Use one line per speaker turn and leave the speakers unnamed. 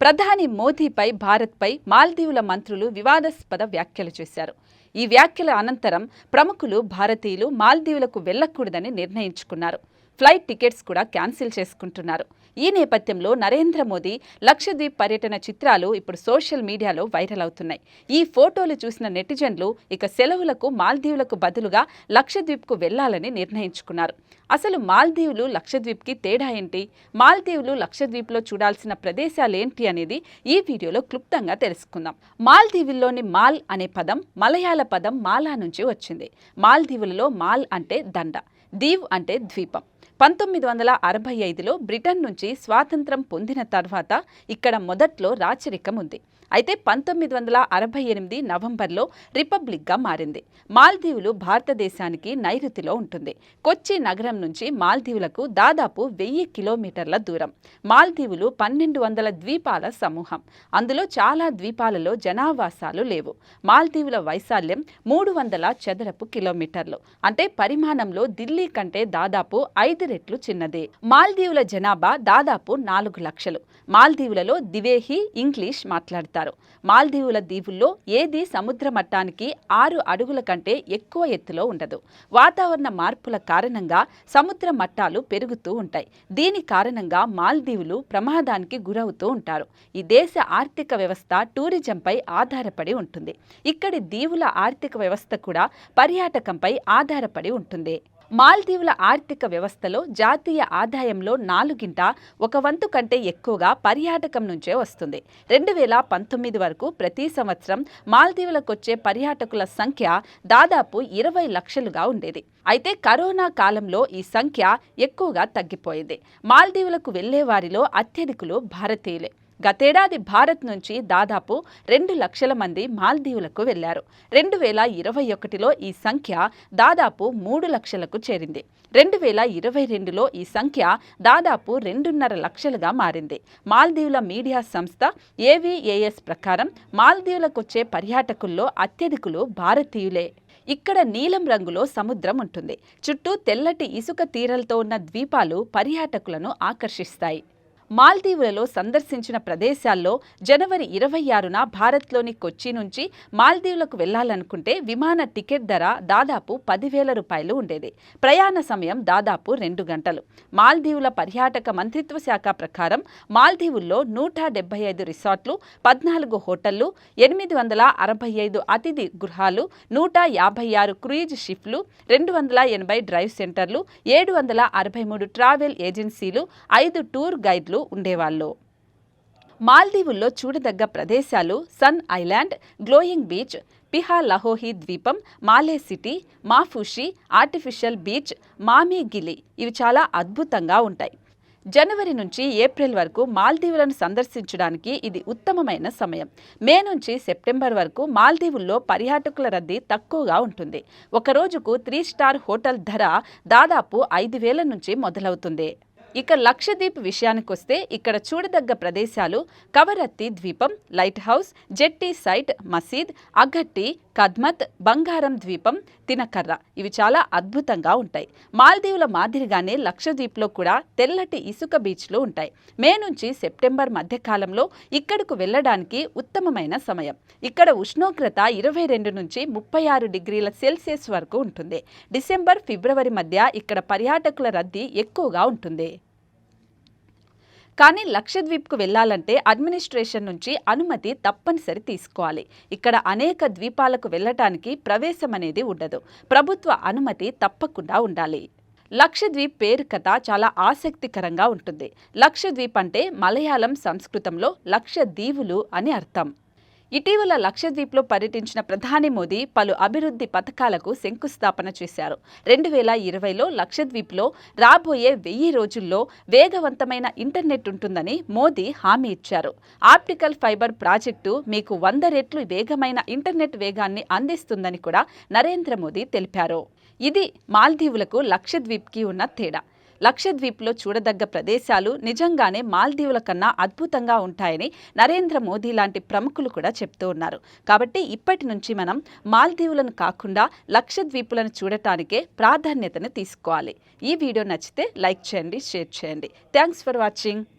ప్రధాని మోదీపై భారత్పై మాల్దీవుల మంత్రులు వివాదాస్పద వ్యాఖ్యలు చేశారు. ఈ వ్యాఖ్యల అనంతరం ప్రముఖులు భారతీయులు మాల్దీవులకు వెళ్ళకూడదని నిర్ణయించుకున్నారు. ఫ్లైట్ టికెట్స్ కూడా క్యాన్సిల్ చేసుకుంటున్నారు. ఈ నేపథ్యంలో నరేంద్ర మోదీ లక్షద్వీప్ పర్యటన చిత్రాలు ఇప్పుడు సోషల్ మీడియాలో వైరల్ అవుతున్నాయి. ఈ ఫోటోలు చూసిన నెటిజన్లు ఇక సెలవులకు మాల్దీవులకు బదులుగా లక్షద్వీప్కు వెళ్ళాలని నిర్ణయించుకున్నారు. అసలు మాల్దీవులు లక్షద్వీప్కి తేడా ఏంటి? మాల్దీవులు లక్షద్వీప్లో చూడాల్సిన ప్రదేశాలేంటి అనేది ఈ వీడియోలో క్లుప్తంగా తెలుసుకుందాం. మాల్దీవుల్లోని మాల్ అనే పదం మలయాళ పదం మాలా నుంచి వచ్చింది. మాల్దీవులలో మాల్ అంటే దండ దీవ్ అంటే ద్వీపం. పంతొమ్మిది వందల అరవై ఐదులో బ్రిటన్ నుంచి స్వాతంత్రం పొందిన తర్వాత ఇక్కడ మొదట్లో రాచరికం ఉంది. అయితే పంతొమ్మిది వందల అరవై ఎనిమిది నవంబర్లో రిపబ్లిక్గా మారింది. మాల్దీవులు భారతదేశానికి నైరుతిలో ఉంటుంది. కొచ్చి నగరం నుంచి మాల్దీవులకు దాదాపు వెయ్యి కిలోమీటర్ల దూరం. మాల్దీవులు పన్నెండు వందల ద్వీపాల సమూహం. అందులో చాలా ద్వీపాలలో జనావాసాలు లేవు. మాల్దీవుల వైశాల్యం మూడు వందల చదరపు కిలోమీటర్లు. అంటే పరిమాణంలో ఢిల్లీ కంటే దాదాపు ఐదు రెట్లు చిన్నదే. మాల్దీవుల జనాభా దాదాపు నాలుగు లక్షలు. మాల్దీవులలో దివేహి ఇంగ్లీష్ మాట్లాడతారు. మాల్దీవుల దీవుల్లో ఏది సముద్ర మట్టానికి ఆరు అడుగుల కంటే ఎక్కువ ఎత్తులో ఉండదు. వాతావరణ మార్పుల కారణంగా సముద్ర మట్టాలు పెరుగుతూ ఉంటాయి. దీని కారణంగా మాల్దీవులు ప్రమాదానికి గురవుతూ ఉంటారు. ఈ దేశ ఆర్థిక వ్యవస్థ టూరిజంపై ఆధారపడి ఉంటుంది. ఇక్కడి దీవుల ఆర్థిక వ్యవస్థ కూడా పర్యాటకంపై ఆధారపడి ఉంటుంది. మాల్దీవుల ఆర్థిక వ్యవస్థలో జాతీయ ఆదాయంలో నాలుగింట ఒక వంతు కంటే ఎక్కువగా పర్యాటకం నుంచే వస్తుంది. రెండు వేల పంతొమ్మిది వరకు ప్రతి సంవత్సరం మాల్దీవులకొచ్చే పర్యాటకుల సంఖ్య దాదాపు ఇరవై లక్షలుగా ఉండేది. అయితే కరోనా కాలంలో ఈ సంఖ్య ఎక్కువగా తగ్గిపోయింది. మాల్దీవులకు వెళ్ళే వారిలో అత్యధికులు భారతీయులే. గతేడాది భారత్ నుంచి దాదాపు రెండు లక్షల మంది మాల్దీవులకు వెళ్ళారు రెండు వేల ఇరవై ఒకటిలో ఈ సంఖ్య దాదాపు మూడు లక్షలకు చేరింది. రెండు వేల ఇరవై రెండులో ఈ సంఖ్య దాదాపు రెండున్నర లక్షలుగా మారింది. మాల్దీవుల మీడియా సంస్థ ఏవిఏఎస్ ప్రకారం మాల్దీవులకొచ్చే పర్యాటకుల్లో అత్యధికులు భారతీయులే. ఇక్కడ నీలం రంగులో సముద్రం ఉంటుంది. చుట్టూ తెల్లటి ఇసుక తీరలతో ఉన్న ద్వీపాలు పర్యాటకులను ఆకర్షిస్తాయి. మాల్దీవులలో సందర్శించిన ప్రదేశాల్లో జనవరి ఇరవై ఆరున భారత్లోని కొచ్చి నుంచి మాల్దీవులకు వెళ్ళాలనుకుంటే విమాన టికెట్ ధర దాదాపు పదివేల రూపాయలు ఉండేది. ప్రయాణ సమయం దాదాపు రెండు గంటలు. మాల్దీవుల పర్యాటక మంత్రిత్వ శాఖ ప్రకారం మాల్దీవుల్లో నూట డెబ్బై ఐదు రిసార్ట్లు పద్నాలుగు హోటళ్ళు ఎనిమిది వందల అరవై ఐదు అతిథి గృహాలు నూట యాభై ఆరు క్రూయిజ్ షిప్లు రెండు వందల ఎనభై డ్రైవ్ సెంటర్లు ఏడు వందల అరవై మూడు ట్రావెల్ ఏజెన్సీలు ఐదు టూర్ గైడ్లు ఉండేవాళ్ళు. మాల్దీవుల్లో చూడదగ్గ ప్రదేశాలు sun island glowing beach Fihalhohi ద్వీపం Male city Maafushi artificial beach Maamigili ఇవి చాలా అద్భుతంగా ఉంటాయి. జనవరి నుంచి ఏప్రిల్ వరకు మాల్దీవులను సందర్శించడానికి ఇది ఉత్తమమైన సమయం. మే నుంచి సెప్టెంబర్ వరకు మాల్దీవుల్లో పర్యాటకుల రద్దీ తక్కువగా ఉంటుంది. ఒక రోజుకు త్రీ స్టార్ హోటల్ ధర దాదాపు ఐదు వేల నుంచి మొదలవుతుంది. ఇక లక్షద్వీప్ విషయానికొస్తే ఇక్కడ చూడదగ్గ ప్రదేశాలు కవరత్తి ద్వీపం లైట్ హౌస్ జెట్టి సైట్ మసీద్ అగట్టి కద్మత్ బంగారం ద్వీపం తినకర్ర. ఇవి చాలా అద్భుతంగా ఉంటాయి. మాల్దీవుల మాదిరిగానే లక్షద్వీప్లో కూడా తెల్లటి ఇసుక బీచ్లు ఉంటాయి. మే నుంచి సెప్టెంబర్ మధ్యకాలంలో ఇక్కడకు వెళ్ళడానికి ఉత్తమమైన సమయం. ఇక్కడ ఉష్ణోగ్రత ఇరవై రెండు నుంచి ముప్పై ఆరు డిగ్రీల సెల్సియస్ వరకు ఉంటుంది. డిసెంబర్ ఫిబ్రవరి మధ్య ఇక్కడ పర్యాటకుల రద్దీ ఎక్కువగా ఉంటుంది. కానీ లక్షద్వీప్కు వెళ్ళాలంటే అడ్మినిస్ట్రేషన్ నుంచి అనుమతి తప్పనిసరి తీసుకోవాలి. ఇక్కడ అనేక ద్వీపాలకు వెళ్ళటానికి ప్రవేశం అనేది ఉండదు. ప్రభుత్వ అనుమతి తప్పకుండా ఉండాలి. లక్షద్వీప్ పేరు కథ చాలా ఆసక్తికరంగా ఉంటుంది. లక్షద్వీప్ అంటే మలయాళం సంస్కృతంలో లక్ష దీవులు అని అర్థం. ఇటీవల లక్షద్వీప్లో పర్యటించిన ప్రధాని మోదీ పలు అభివృద్ధి పథకాలకు శంకుస్థాపన చేశారు. రెండు వేల ఇరవైలో లక్షద్వీప్లో రాబోయే వెయ్యి రోజుల్లో వేగవంతమైన ఇంటర్నెట్ ఉంటుందని మోదీ హామీ ఇచ్చారు. ఆప్టికల్ ఫైబర్ ప్రాజెక్టు మీకు వంద రెట్లు వేగమైన ఇంటర్నెట్ వేగాన్ని అందిస్తుందని కూడా నరేంద్ర మోదీ తెలిపారు. ఇది మాల్దీవులకు లక్షద్వీప్కి ఉన్న తేడా. లక్షద్వీప్లో చూడదగ్గ ప్రదేశాలు నిజంగానే మాల్దీవుల కన్నా అద్భుతంగా ఉంటాయని నరేంద్ర మోదీ లాంటి ప్రముఖులు కూడా చెప్తూ ఉన్నారు. కాబట్టి ఇప్పటి నుంచి మనం మాల్దీవులను కాకుండా లక్షద్వీపులను చూడటానికే ప్రాధాన్యతను తీసుకోవాలి. ఈ వీడియో నచ్చితే లైక్ చేయండి షేర్ చేయండి. Thanks for watching.